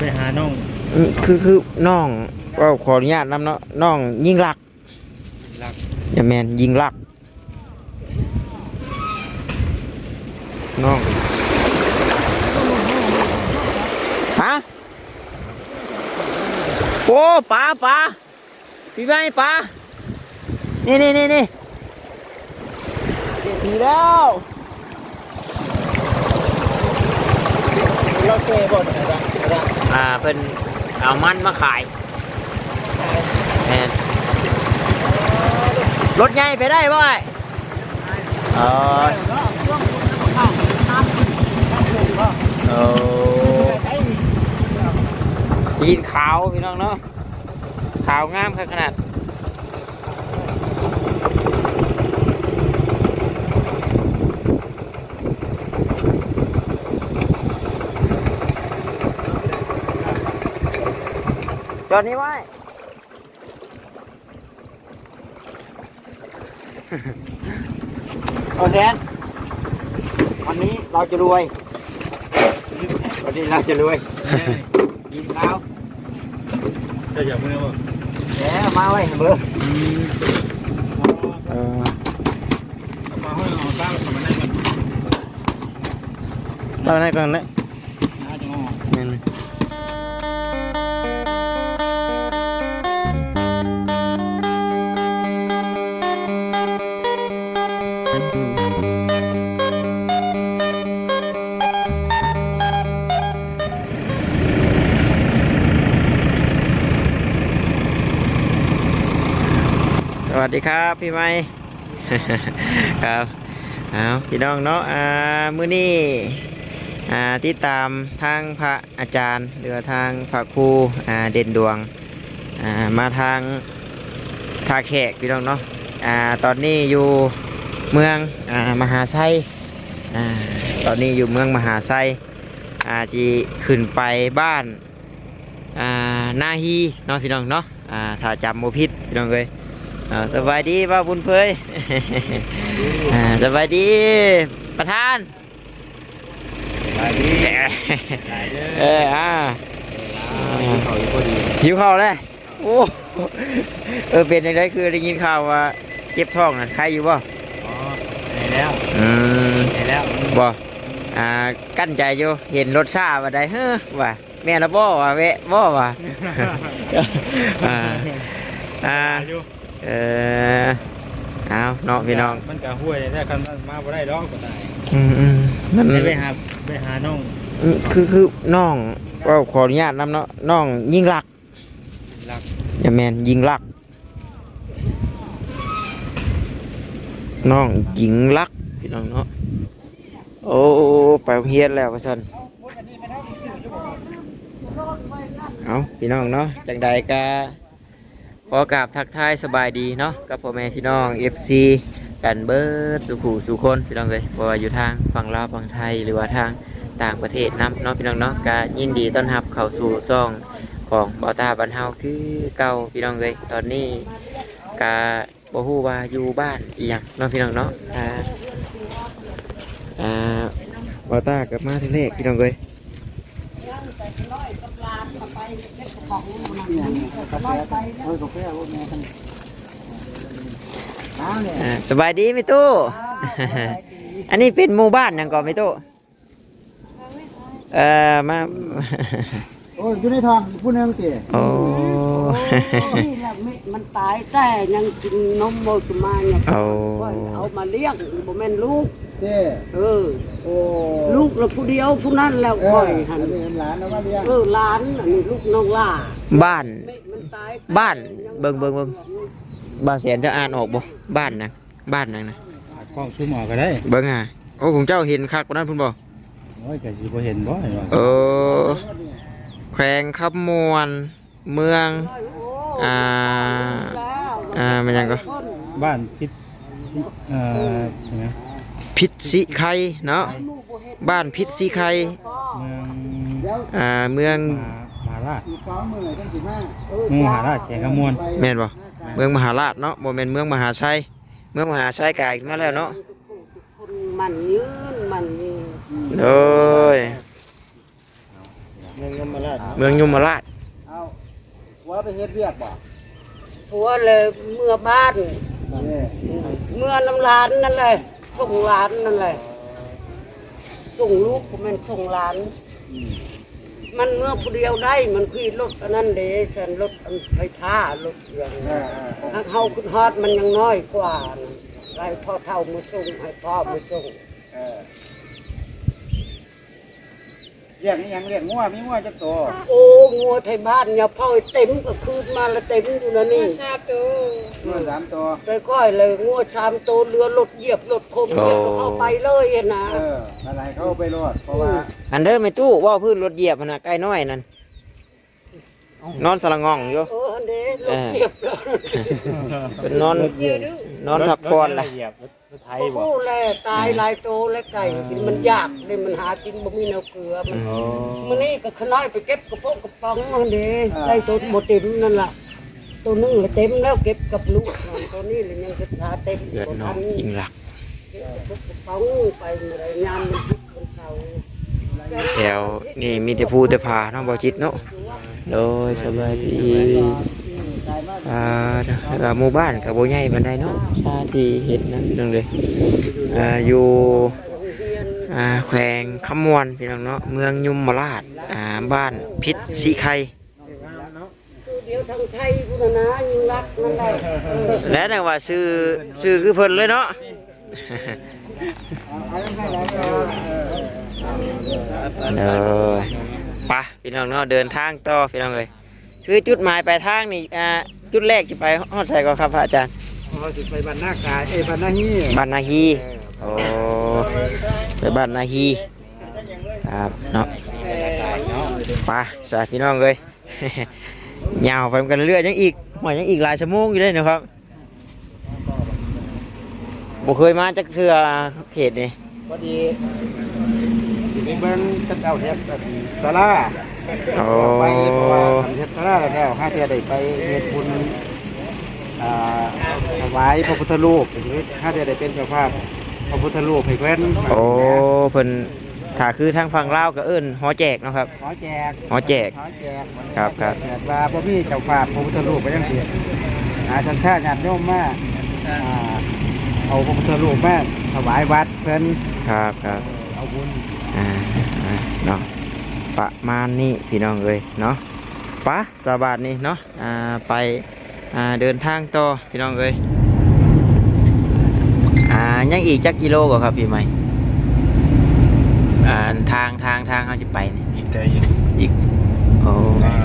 ไปหาน้องอืมคือคือน้องก็ขออนุญาตนำเนาะน้องยิงลักรักอย่าแมนยิงลักน้องฮะโอ้ปลาปลาพี่ไม้ปลานี่นี่นี่นี่ดีแล้วเราเจบ่นะจ๊ะจ๊ะ อ่าเพิ่นเอามันมาขายแมนรถใหญ่ไปได้บ่อยเออโอ้ยินขาวพี่น้องเนาะขาวงามขนาด จอดนี้ไว้ โอแซนวันนี้เราจะรวย วันนี้เราจะรวยยิงขาวจะอย่ามือบ่เดี๋ยวมาไว้เบอร์เออมาห้อยเอาตั้งทำมันได้กันเราได้ก่อนเลย สวัสดีครับพี่ไม้ครับเอาพี่น้องเนาะอ่ามื้อนี้อ่าที่ตามทางพระอาจารย์หรือทางพระครูอ่าเด่นดวงอ่ามาทางทาแขกพี่น้องเนาะอ่าตอนนี้อยู่ เมืองอ่ามหาไซอ่าตอนนี้อยู่เมืองมหาไซอาจีขึ้นไปบ้านอ่านาฮีเนาะพี่น้องเนาะอ่าถ้าจำโมพิษพี่น้องเลยอ่าสบายดีป้าบุญเพยอ่าสบายดีประธานไปดีเอเออออ่าเขาอยู่พอดีหิวข้าวเลยโอ้เออเป็นยังไงคือได้ยินข่าวว่าเจ็บท้องนะใครอยู่บ่อ๋อ ได้แล้วอืมได้แล้วบ่อ่ากั้นใจอยู่เห็นรถซาว่าได้เฮ้อว่าแม่ละบ่ว่าแวะบ่ว่าอ่าอ่าอยู่เออเอาเนาะพี่น้องมันก็ห้วยได้คันมันมาบ่ได้ดอกก็ได้อืมอืมมันได้ไปหาไปหาน้องอืมคือคือน้องก็ขออนุญาตนำเนาะน้องยิงลักรักอย่าแมนยิงลัก น้องยิงลักพี่น้องเนาะโอ้ไปโรงเฮียนแล้วพ่อสันเอาพี่น้องเนาะจังใดก็ขอกราบทักทายสบายดีเนาะกับพ่อแม่พี่น้อง FC กันเบิร์ดสุขูสุคนพี่น้องเลยบ่ว่าอยู่ทางฝั่งลาวฝั่งไทยหรือว่าทางต่างประเทศนํเนาะพี่น้องเนาะก็ยินดีต้อนรับเข้าสู่ซ่องของบอตาบันเฮาคือเก่าพี่น้องเลยตอนนี้ก็ บ่ฮู้ว่าอยู่บ้านอีหยังเนาะพี่น้องเนาะอ่าอ่าบอตากลับมาทีแรกพี่น้องเลยอ่าสบายดีไหมตู้ อันนี้เป็นหมู่บ้านหยังก่อนไหมตู้เอ่อมา โอ้ยอยู่ในทองผู้หนึงติโอ้ นี่แหละไม่มันตายแต่ยังกินนมโมกมาเนี่ยเอา เอามาเลี้ยงบ่แม่นลูกเด้เออ โอ้ลูกเราผู้เดียวผู้นั้นแล้วเออค่อยอัหันนนี้เห็นหลานเอามาเลี้ยงเออหลานอันนี้ลูกน้องล่าบ้าน ไม่มันตายบ้านเบิ่งเบิ่งเบิ่ง บ้านแสนจะอ่านออกบ่บ้านนะบ้านนังนะกล้องซูมออกก็ได้เบิ่งอะโอ้ของเจ้าเห็นคักกว่านั้นพุ่นบ่โอ้ยก็สิบ่เห็นบ่เห็นบ่เออแขวงคำมวน เมืองอ่าอ่ามันยังก็บ้านพิษสิเอ่อใช่ไหมพิษสิไคเนาะบ้านพิษสิไคเมืองเดี๋ยวอ่าเมืองมหามหาราชอีกสองมื้อจังสิมาเมืองมหาราชแขกขมวนไปแม่นบ่เมืองมหาราชเนาะบ่แม่นเมืองมหาชัยเมืองมหาชัยกลายมาแล้วเนาะคนมันยืนมันยืนโอ้ยเมืองยมราชเมืองยมราชเอา ว่าไปเฮ็ดเวียกบ่ผัวเลยเมื่อบ้าน นี่เมื่อน้ำร้านนั่นเลยส่งร้านนั่นเลยส่งลูกก็มันส่งร้าน มันเมื่อผู้เดียวได้มันขี่รถอันนั้นเด้ฉันรถอันไฟท้ารถเครื่องเออเออถ้าเขาขึ้นฮอดมันยังน้อยกว่านะไรพ่อเท่ามาส่งให้พ่อมาส่ง เออ เลี้ยงอีหยังเลี้ยงงัวมีงัวจักตัวโอ้งัวไทยบ้านเนี่ยพ่อเต็มก็คืนมาแล้วเต็มอยู่นะนี่งัวสามตัวไปก้อยเลยงัวชามโตเรือรถเหยียบรถคมเหยียบแล้วเข้าไปเลยอะนะเอออะไรเขาเอาไปรอดเพราะว่าอันเด้อไม่ตู้ว่าพื้นรถเหยียบหั่นน่ะใกล้น้อยนั่นนอนสละงองอยู่ เอออันนี้รถเหยียบแล้วเป็นนอน นอนพักผ่อนล่ะเหยียบรถรถไทยโอ้บ่โหแลตายหลายโตและไก่กินมันยากเลยมันหากินบ่มีแนวเกลือมันโอ้มันนี่ก็ขน้อยไปเก็บกระโปงกระป๋องอันนี้ได้ตัวหมดเต็มนั่นล่ะตัวนึงเลยเต็มแล้วเก็บกับลูกมันตัวนี้เลยยังจะหาเต็มเดือดน้องยิงหลักเก็บกระป๋องไปเมื่อไรยามมันคิดคนเก่าแถวนี่มีแต่ภูแต่ผาเนาะบ่จิตเนาะโดยสบายดี อ่าแล้วก็หมู่บ้านก็บ่ใหญ่ปานใดเนาะชาที่เห็นนั่นนึงเลยอ่าอยู่อ่าแขวงคำมวนพี่น้องเนาะเมืองยมราชอ่าบ้านพิษสีไข่และนั่ว่าชื่อชื่อคือเพิ่นเลยเนาะเออไปะพี่น้องเนาะเดินทางต่อพี่น้องเลย คือจุดหมายปลายทางนี่อ่าจุดแรกสิไปฮอดใส่ก็ครับพระอาจารย์เราสิไปบ้านนากายเอ้ยบ้านนาฮีบ้านนาฮีโอ้ไปบ้านนาฮีครับเนาะไปสาพี่น้องเลย ยาวไปกันเรื่อยยังอีกหมายยังอีกหลายชั่วโมงอยู่เลยนะครับบ่เคยมาจากเทือเขตนี่พอดีสิ ไปเบิ่งกระเจ้าเฮ็ดศาลาโอ้ไปเพราะว่าทำเฮ็ดศาลาแล้วห้าเทื่อได้ไปเฮ็ดบุญอ่าถวายพระพุทธรูปห้าเทื่อได้เป็นเจ้าภาพพระพุทธรูปให้เพิ่นโอ้เพิ่นถ้าคือทางฝั่งลาวก็เอิ้นหอแจกเนาะครับขอแจกหอแจกขอแจกครับครับเกิดว่าพ่อพี่เจ้าภาพพระพุทธรูปไปยังเสียหาสันท่าญาติโยมมาอ่าเอาพระพุทธรูปมาถวายวัดเพิ่นครับครับเอาบุญอ่าอ่าเนาะประมาณนี้พี่น้องเอ้ยเนาะปะสาบาทนี้เนาะอ่าไปอ่าเดินทางต่อพี่น้องเอ้ยอ่ายังอีกจักกิโลกว่าครับพี่ใหม่อ่าทางทางทางเขาจะไปนี่อีกไกลอยู่อีกโอ้อ่า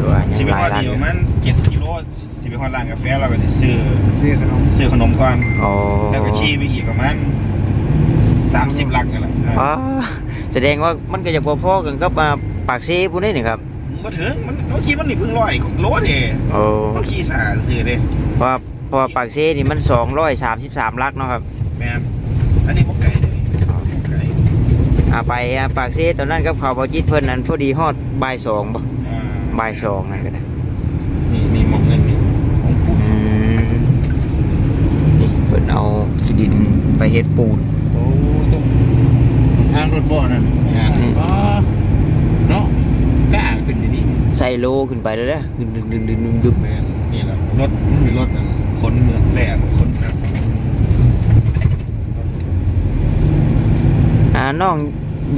ดูว่าสิยังไปหลาฮยอดร้านนี่อปยู่ระมาณ7กิโลสิไปฮอดร้านกาแฟเราก็สิซื้อซื้อขนมซื้อขนมก่อน โอ้แล้วก็ขี่ไปอีกประมาณ 30ลักนั่นแหละอ๋อแสดงว่ามันก็จะพอๆกันกับอ่าปากซีพวกนี้นี่ครับบ่ถึงมันเราขี่มันนี่เพิ่งร้อยโลเด้โอ้เราขี่สาซื้อเด้เพราะว่าเพราะว่าปากซีนี่มัน233ลักเนาะครับแม่นอันนี้บ่ไกลเด้บ่ไกลอ่าไปอ่าปากเซตอนนั้นกับเขาวบอจิตเพิ่นนั้นพอดีฮอดบ่ายสองบ่อ่าบ่ายสองนั่นก็ได้นี่นี่หมองเงินนี่ของปู่อืมนี่เพิ่นเอาที่ดินไปเฮ็ดปูนโอ้ตรง ทางรถบ่อนั่นงานนี่อ๋อเนาะกล้าขึ้นดีใส่โลขึ้นไปเลยเด้อดึงดึงดึงดึงดึงดึงๆแม่นนี่แหละรถมีรถอันขนเมืองแหลกขนครับอ่าน้อง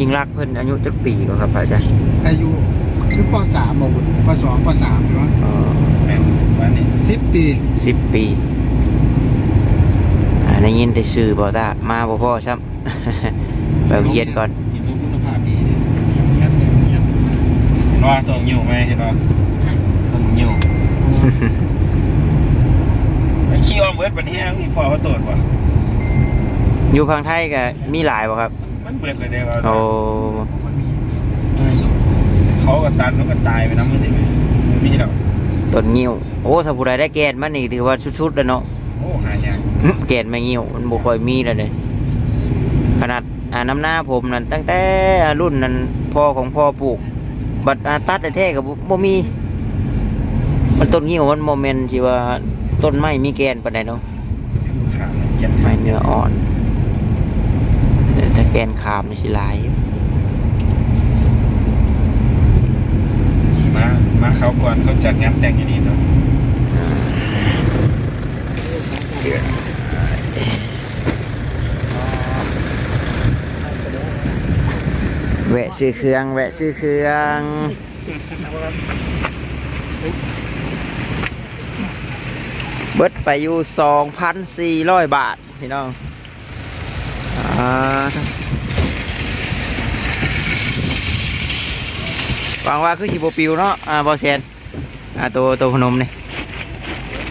ยิงรักเพิ่นอายุจักปีก็ครับอาจารย์อายุคือป .3 บ่บุญป .2 ป .3 ใช่ไหมอ๋อแม่นวันนี้10ปีสิบปีอ่าได้ยินแต่ชื่อบ่ตามาบ่พอซ้ำ ไปโรงเรียนก่อนเห็นว่าคุณภาพดีเนี่ยเห็นว่าต้องอยู่ไหมเห็นว่าต้องอยู่ไอ้ขี้อ้อมเบิดบันเทียงนี่พอเขาตรวจว่ะอยู่พังไทยก็มีหลายบ่ครับ มันเบิดเลยเด้ว่าโอ้เขาก็ตันแล้วก็ตายไปน้ำมันสิไหมมันมีดอกต้นงิ้วโอ้ถ้าผู้ใดได้แกนมันนี่ถือว่าสุดๆแล้วเนาะโอ้หายากอื้อแกนไม่เงี้ยวมันบ่ค่อยมีแล้วเลยข ขนาดาน้ำหน้าผมนั่นตั้งแต่รุ่นนั้นพ่อของพ่อปลูก บัดตัดแท้กับบ่มี มันต้นงี้ของมันโมเมนต์ที่ว่าต้นไม้มีแกนปาไหนเนาะไม้เนื้ออ่อนถ้าแกนขามไม่สิลายขี่มามาเขาก่อนเขาจัดงานแต่งอย่างนี้เนาะ วะซื้อเครื่องแวะซื้อเครื่องเบิดไปอยู่สองพันสี่ร้อยบาท พี่น้องอ่าหวังว่าคือชิโบปิวเนาะอ่าบอเซนอ่าตัวตัวขนมนี่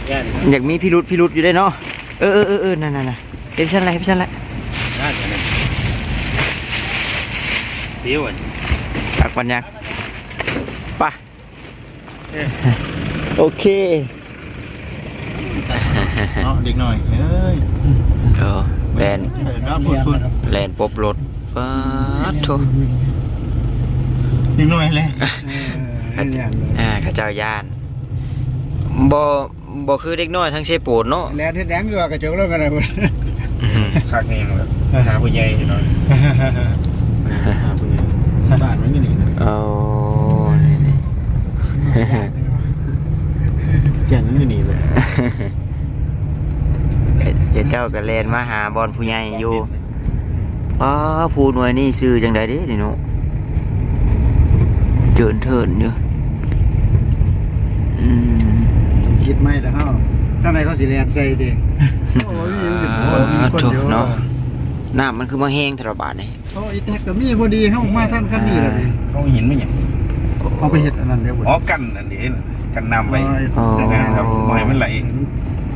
ย่านอยากมีพิรุษพิรุษอยู่ได้เนาะเออเออเออเออนั่นนั่นนั่นเอฟชั่นอะไรเอฟชั่นอะไร ย่านอะไร เดี๋ยวอะตักปัญญาไปะโอเคเนาะเด็กหน่อยเอ้ยเออแลนเห็นว่าพูดพูดแลนปบรถป้าดโถเด็กหน่อยเลยอ่าข้าเจ้าย่านบ่บ่คือเด็กน้อยทั้งเชโปนเนาะแล้วที่แดงก็กระจกแล้วกันนะคุณคักเองแบบหาผู้ใหญ่อยู่หน่อยหาผู้ใหญ่ บ้านมันก็นี่นะเอานี่นี่ แก่นมันก็นี่เลยเจ้าเจ้าก็แลนมาหาบอลผู้ใหญ่อยู่ป้าผู้หน่วยนี่ชื่อจังไดเด้นี่หนูเจินเถินอยู่อืมคิดไม่แล้วเฮาท่านใดเขาสิแลนใส่ติโอ้ยมีคนมีคนอยู่เนาะ น้ำมันคือมาแห้งทรบาทนี่โอ้ยแท็กก็มีพอดีเฮามาท่านคันนี้แล้วนี่เขาหินไม่อย่างเอาไปเฮ็ดอันนั้นเด้อบ่อ๋อกันอันนี้กันน้ำไว้อ๋อยังไงครับไม่ให้มันไหล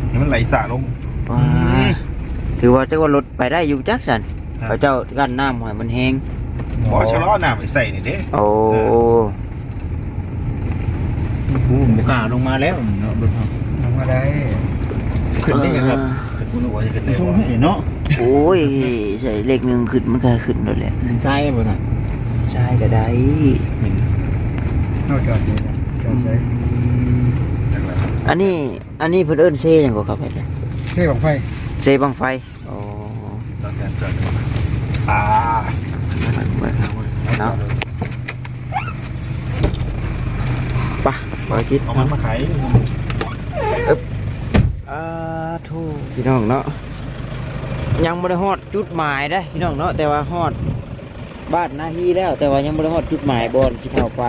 ให้มันไหลสาลงว้าถือว่าเจ้าว่ารถไปได้อยู่จักสันครับเขาเจ้ากั้นน้ำหอยมันแห้งขอชะลอน้ำไปใส่นี่เด้โอ้ผู้บุกล้าลงมาแล้วเนาะเบิ่งเฮาทำมาได้ขึ้นได้ยังครับ ขึ้นผู้หนูว่าจะขึ้นได้ส่งบ่ให้เนาะโอ้ยใส่เลขหนึ่งขึ้นมันก็ขึ้นเลยแหละใช่บ่ท่านใช่ก็ได้เฮาจอดนี่นะจอดใช้อันนี้อันนี้เพิ่นเอิ้นเซหยังก็ครับเนี่ยเซ่บังไฟเซบังไฟโอ้ต่อแสนเกินอ่าเนาะไปะไปคิดเอามันมาขายอ่า ทูพี่น้องเนาะยังบ่ได้ฮอดจุดหมายได้อพี่น้องเนาะแต่ว่าฮอดบ้านนาฮีแล้ว แต่ว่ายังบ่ได้ฮอดจุดหมายบอนที่เท่าไป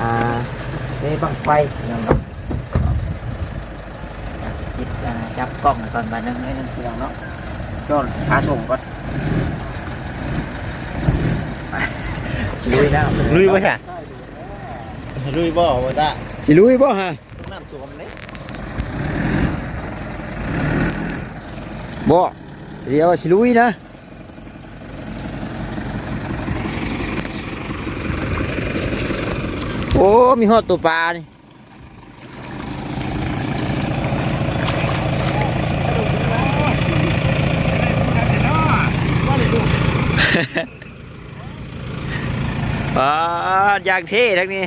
อ่าในบังไฟพี่น้องเนาะคิดอ่าจับกล้องก่อนมาหนึ่งให้หนึ่งเพียงเนาะจนขาส่งก่อนลุยแล้วลุยบ่ใช่ลุยบ่บ่ตาสิลุยบ่ฮะน้ำท่วมเลยบ่เดี๋ยวสิลุยนะโอ้มีหอดตัวปลานี่ อย่างเท่ทั้งนี้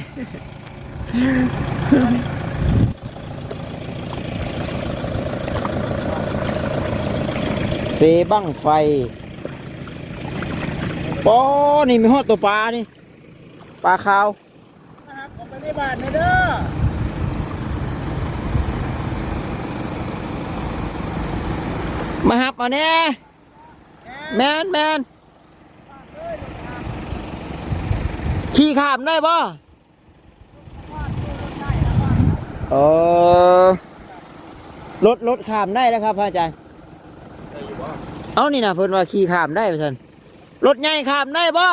เซบังไฟปอนี่มีหอดตัวปลานี่ปลาขาวผมไปในบ้านเด้อมาหับเอาแน่แมนแมน ขี่ขามได้ป่ะเออรถรถขามได้แล้วครับพระอาจารย์ เอานี่นะเพิ่นว่าขี่ขามได้ป่ะท่านรถใหญ่ขามได้ป่ะ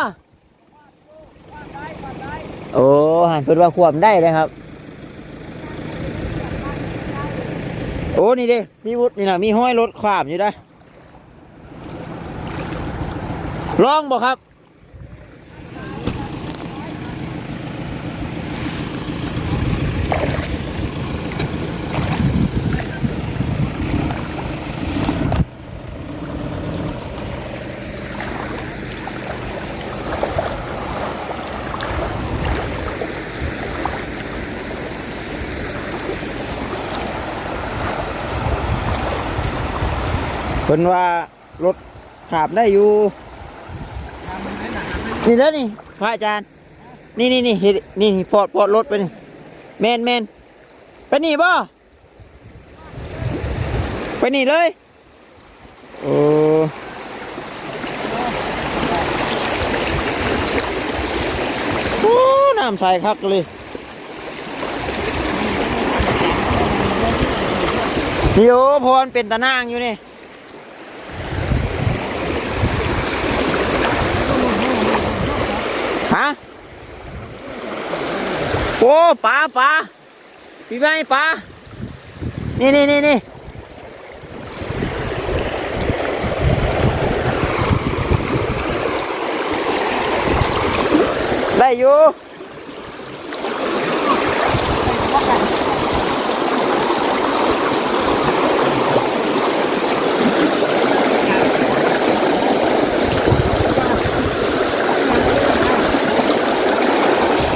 โอ้หันเพิ่นว่าควบได้เลยครับ โอ้นี่เด้มีวุฒนี่นะมีห้อยรถขามอยู่ได้ลองบอกครับ พิ่นว่ารถขับได้อยู่นี่แล้วนี่พระอาจารย์ นี่นี่นี่เห็นนี่นี่พอดพอดรถไปนี่แมนแมนไปนี่บ่ไปนี่เลยโอ้โอ้น้ำใสคักเลยนี่โอพรเป็นตะนางอยู่นี่ ฮะโอ้ปลาปลาพี่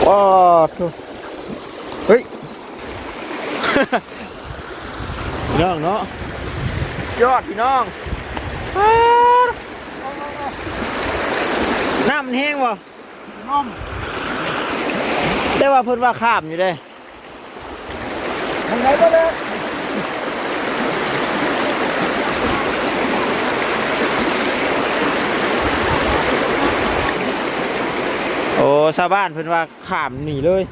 ไม้ปลานี่นี่นี่นี่ได้อยู่โอ้ทุเฮ้ยพี่น้องเนาะยอดพี่น้องอ้าวน้ำมันแห้งวะน้อมแต่ว่าเพิ่นว่าข้ามอยู่เด้ทางไหนก็ได้ อ้ชาวบ้านเพิ่นว่าข้ามหนีเลย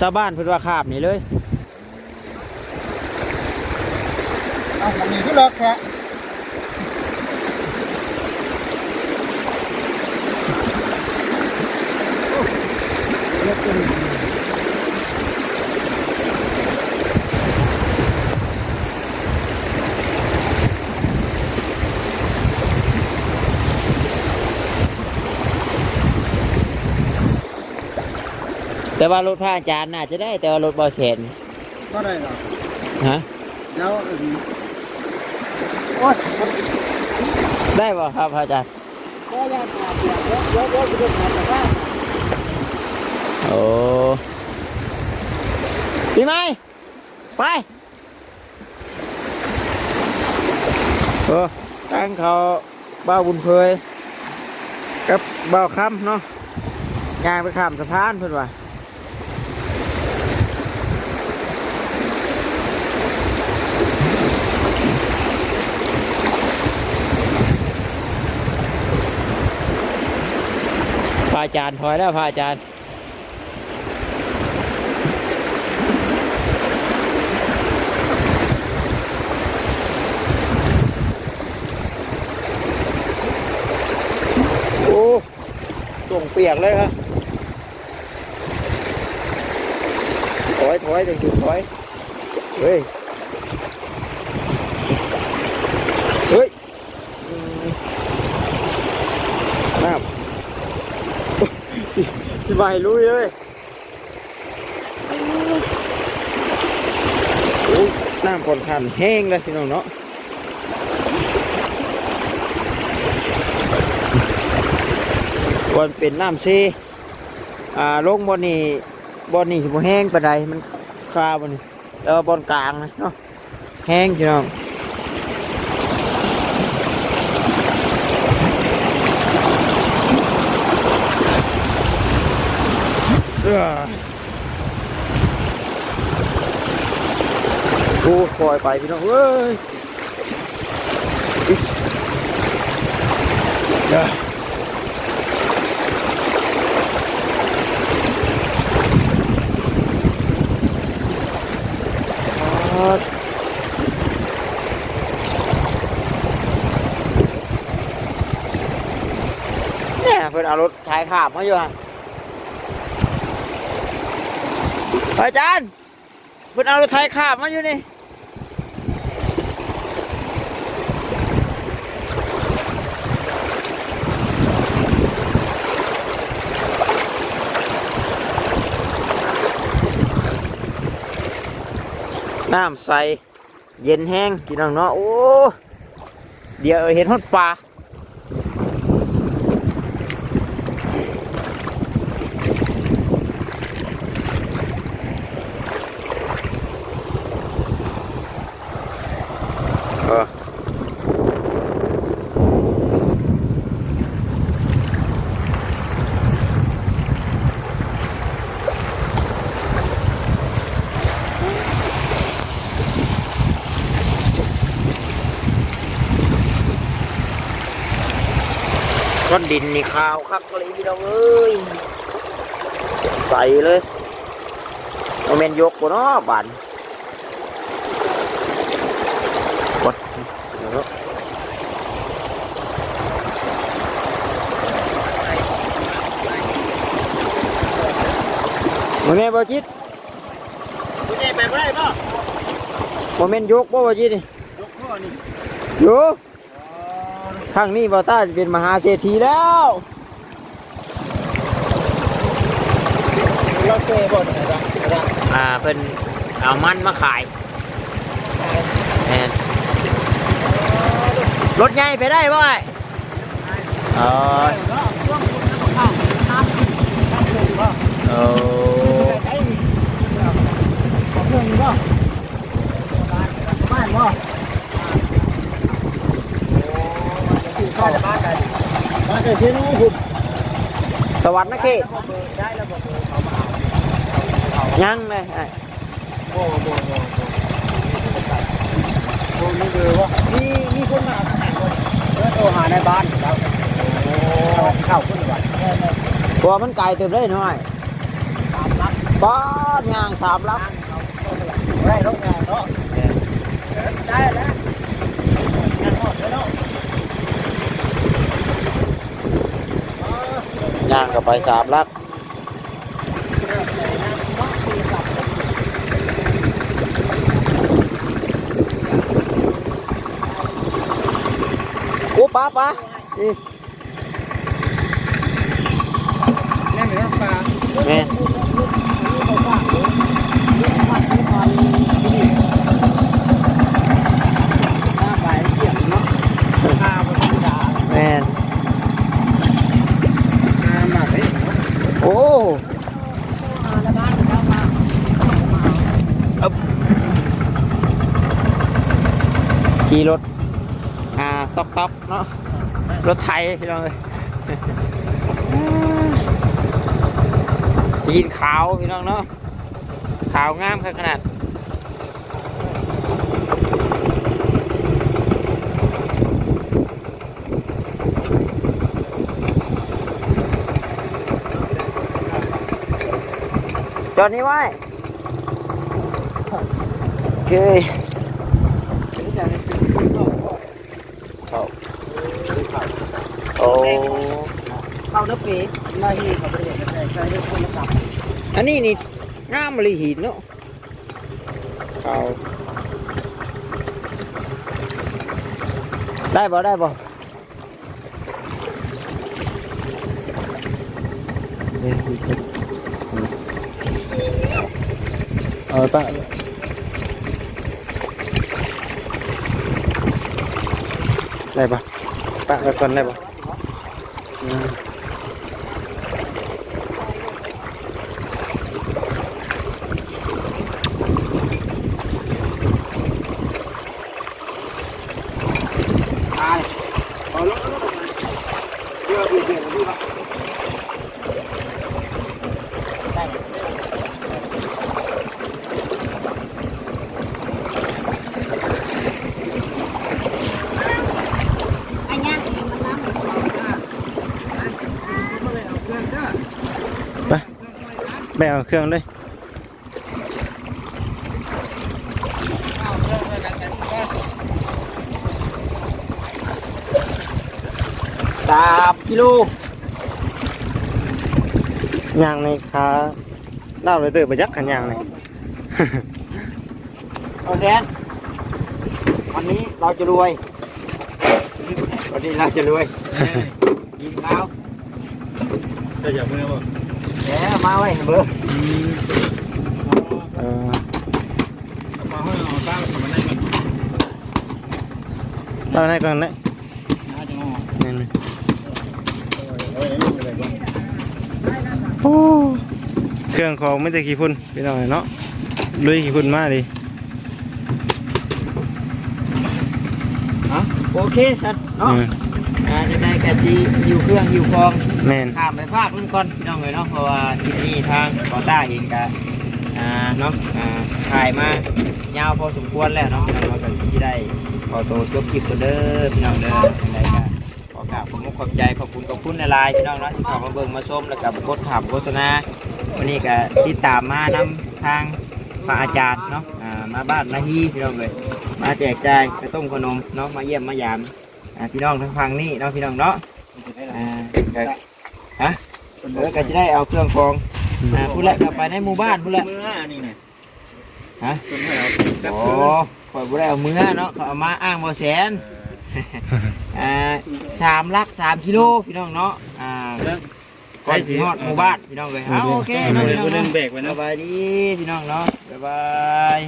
ชาวบ้านเพิ่นว่าข้ามหนีเลย เอาหนีขึ้นรถแค่ แต่ว่ารถพระอาจารย์น่าจะได้แต่ว่ารถบอเชนก็ได้หรอกฮะเดี๋ยวอันนี้โอ้ยมันได้บ่ครับพระอาจารย์ก็ยากขาดเดี๋ยวเดี๋ยวเดี๋ยวเดี๋ยวจะขาดแต่ว่าโอ้พี่ไม้ไปเออตั้งเขาบ้าวบุญเพยกับบ้าวคำเนาะยางไปข้ามสะพานเพื่อนว่า พระอาจารย์ถอยแล้วพระอาจารย์โอ้ส่งเปียกเลยครับถอยถอยเดี๋ยถอยเฮ้ย เฮ้ยอืมน้ำ พี่ลุยเลยน้ำก่อนขันแห้งเลยพี่น้องเนาะบอนเป็นน้ำซีอ่าลงบอนนี่บอนนี่สิบแห้งปานใดมันคาบอนนี่แล้วบอนกลางนะเนาะแห้งพี่น้องเอ้อ โอ้ปล่อยไปพี่น้องเอ้ยอิสเอ้อเนี่ยเพิ่นเอารถชายขาบมาอยู่ฮะ อาจารย์เพิ่นเอารถไทยขาบมาอยู่นี่น้ำใส เย็นแห้งกินน้องเนาะโอ้ เดี๋ยวเห็นฮอดปลา ก้อนดินนี่ขาวคักเลยพี่น้องเอ้ยใส่เลยโมเมนยกบ่เนาะบานกดเดี๋ยวเนาะมึงไงบ่จิตคุณยายไปบ่ได้ป่ะโมเมนยกบ่บ่จิตนี่ยกข้อนี่ยก ข้างนี้บ่ต้าจะเป็นมหาเศรษฐีแล้วเราเจอบ่ได้จ้ะจ้ะอ่าเพิ่นเอามันมาขายแม่นรถใหญ่ไปได้บ่ไอ้เออโอ้ เพื่อนบ่บ้านบ่บ้านบ้านกันบ้านกัน ที่นู้นคุณสวรรค์นะเขตได้แล้วบ่เขามาเอายังเลยไอ้โอ้โหโอ้โหโอ้นี่คือว่ามีมีคนมาข้างในคนแล้วโทรหาในบ้านครับโอ้เข้าขึ้นวัดกลัวมันไกลเติมได้หน่อยตามรักบ้านยางสามลักได้รถงานเนาะได้แล้วงานหอดแล้วเนาะ ยางก็ไปสามลักโอ้ป้าป้านี่แน่นอนปลาแม่นหน้าไปเสียงเนาะข้าวมันธรรมดาแม่น น้ำมาได้ โอ้ขี่รถ อ่าตอกตอกเนาะ รถไทยพี่น้องเลยยินขาวพี่น้องเนาะ ขาวงามขนาด จ อดนี้ไว้โอเคโอ้เข้าน้ำปีหน้าที่เขาไปเรียนได้ใช้ด้วยคนละกับอันนี้นี่งามมะลิหินเนาะเอาได้บ่ได้บ่ เออปะได้ปะปะไปก่อนได้ปะอืม ตายเอาลงลงเดี๋ยวเดี๋ยวดูละ อันนี้มันน้ำมัน ไปไป เอาเครื่องเลยสามกิโลยางในขาเล่าเลยเตอไปยักขันยางเลยโอเควันนี้เราจะรวย วันนี้เราจะรวยยิงแล้วจะอยากเมื่อบ่ เดี๋ยวมาไว้เบอร์เออมาให้เอาตั้งทำมันได้กันเราได้ก่อนเลยน่าจะงอนี่นเอ้ยนี่อะไรบ้างโอ้เครื่องของไม่แต่ขี้ฝุ่นพี่น้องเนาะลุยขี้ฝุ่นมากดิโอเคชัดเนาะอ่าจะได้ แค่ที่อยู่เครื่องอยู่กองแมนข้ามไปภาคนึงก่อนพี่น้องเลยเนาะเพราะว่าที่นี่ทางกอต้าเองกะอ่าเนาะอ่าถ่ายมายาวพอสมควรแล้วเนาะพี่น้องเราก็ที่ได้ขอตัวจบคลิปกันเด้อพี่น้องเด้ออะไรกันขออกราบขอบคุณขอบใจขอบคุณขอบคุณในไลน์พี่น้องเนาะที่เข้ามาเบิ่งมาชมแล้วก็กดขับโฆษณาวันนี้ก็ติดตามมานำทางพระอาจารย์เนาะอ่ามาบ้านมาฮีพี่น้องเลยมาแจกจ่ายกระต้มขนมเนาะมาเยี่ยมมายาม อ่าพี่น้องทั้งฟังนี่เนาะพี่น้องเนาะอ่าก็ฮะเออก็จะได้เอาเครื่องกรองอ่าพูดแหละกลับไปในหมู่บ้านพูดแหละมือนี่เนี่ยฮะต้นให้เอากับโอ้ข่อยบ่ได้เอามือเนาะเขาเอามาอ้างบ่แสนอ่าสามลักสามกิโลพี่น้องเนาะอ่าก่อนถึงฮอดหมู่บ้านพี่น้องเลยเอาโอเคเนาะเนาะพี่น้องเรื่องเนาะเบรกไว้สเนาะบายดีพี่น้องเนาะบ๊ายบาย